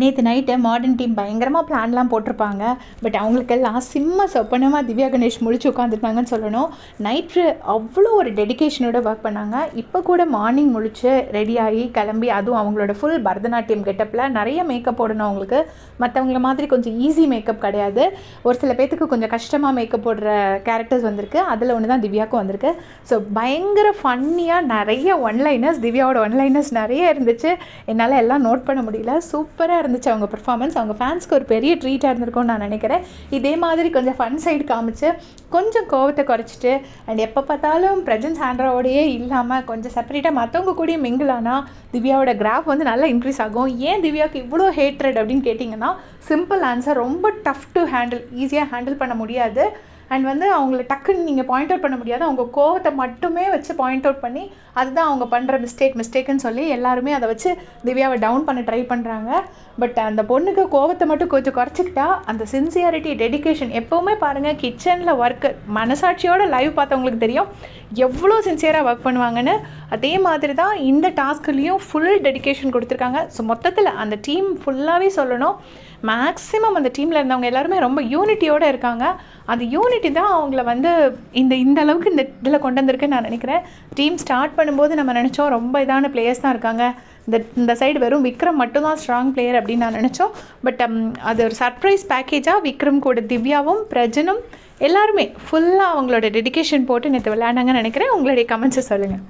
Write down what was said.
நேற்று night modern team பயங்கரமாக பிளான்லாம் போட்டிருப்பாங்க. பட் அவங்களுக்கெல்லாம் சிம்ம சொப்பனமாக திவ்யா கணேஷ் முழிச்சு உட்காந்துருப்பாங்கன்னு சொல்லணும். நைட்டு அவ்வளோ ஒரு டெடிகேஷனோட ஒர்க் பண்ணாங்க. இப்போ கூட மார்னிங் முழிச்சு ரெடியாகி கிளம்பி அதுவும் அவங்களோட ஃபுல் பரதநாட்டியம் கெட்டப்பில் நிறைய மேக்கப் போடணும் அவங்களுக்கு. மற்றவங்கள மாதிரி கொஞ்சம் ஈஸி மேக்கப் கிடையாது. ஒரு சில பேர்த்துக்கு கொஞ்சம் கஷ்டமாக மேக்கப் போடுற கேரக்டர்ஸ் வந்திருக்கு. அதில் ஒன்று தான் திவ்யாவுக்கும் வந்திருக்கு. ஸோ பயங்கர ஃபன்னியாக நிறைய ஒன்லைனர்ஸ் திவ்யாவோட ஒன்லைனர்ஸ் நிறைய இருந்துச்சு. என்னால் எல்லாம் நோட் பண்ண முடியல. சூப்பராக இருந்துச்சு அவங்க பெர்ஃபார்மன்ஸ் அவங்க ஃபேன்ஸ்க்கு ஒரு பெரிய ட்ரீட்டாக இருந்திருக்கும்னு நான் நினைக்கிறேன். இதே மாதிரி கொஞ்சம் ஃபன் சைடு காமிச்சு கொஞ்சம் கோவத்தை குறைச்சிட்டு அண்ட் எப்போ பார்த்தாலும் பிரஜன்ஸ் ஹேண்ட்ராவோடையே இல்லாமல் கொஞ்சம் செப்பரேட்டாக மற்றவங்க கூடயும் மிங்கிள் ஆனால் திவ்யாவோட கிராஃப் வந்து நல்லா இன்க்ரீஸ் ஆகும். ஏன் திவ்யாவுக்கு இவ்வளோ ஹேட்ரட் அப்படின்னு கேட்டிங்கன்னா சிம்பிள் ஆன்சர் ரொம்ப டஃப் டு ஹேண்டில் ஈஸியாக ஹேண்டில் பண்ண முடியாது. அண்ட் வந்து அவங்கள டக்குன்னு நீங்கள் பாயிண்ட் அவுட் பண்ண முடியாது. அவங்க கோவத்தை மட்டுமே வச்சு பாயிண்ட் அவுட் பண்ணி அதுதான் அவங்க பண்ணுற மிஸ்டேக் மிஸ்டேக்குன்னு சொல்லி எல்லாருமே அதை வச்சு திவ்யாவை டவுன் பண்ண ட்ரை பண்ணுறாங்க பட் அந்த பொண்ணுக்கு கோவத்தை மட்டும் கொஞ்சம் குறைச்சிக்கிட்டா அந்த சின்சியாரிட்டி டெடிகேஷன் எப்போவுமே பாருங்கள் கிச்சனில் ஒர்க்கு மனசாட்சியோட லைவ் பார்த்தவங்களுக்கு தெரியும். எவ்வளோ சின்சியராக ஒர்க் பண்ணுவாங்கன்னு. அதே மாதிரி தான் இந்த டாஸ்க்லேயும் ஃபுல் டெடிகேஷன் கொடுத்துருக்காங்க. ஸோ மொத்தத்தில் அந்த டீம் ஃபுல்லாகவே சொல்லணும். மேக்ஸிமம் அந்த டீமில் இருந்தவங்க எல்லாருமே ரொம்ப யூனிட்டியோடு இருக்காங்க. அந்த யூனிட்டி தான் அவங்கள வந்து இந்த இந்த அளவுக்கு இந்த இதில் கொண்டு வந்திருக்குன்னு நான் நினைக்கிறேன். டீம் ஸ்டார்ட் பண்ணும்போது நம்ம நினச்சோம் ரொம்ப இதான பிளேயர்ஸ் தான் இருக்காங்க. இந்த இந்த சைடு வெறும் விக்ரம் மட்டும்தான் ஸ்ட்ராங் பிளேயர் அப்படின்னு நான் நினச்சோம். பட் um, அது ஒரு சர்ப்ரைஸ் பேக்கேஜாக விக்ரம் கூட திவ்யாவும் பிரஜனும் எல்லாருமே ஃபுல்லாக அவங்களோட டெடிகேஷன் போட்டு நேற்று விளையாண்டாங்கன்னு நினைக்கிறேன். உங்களுடைய கமெண்ட்ஸை சொல்லுங்கள்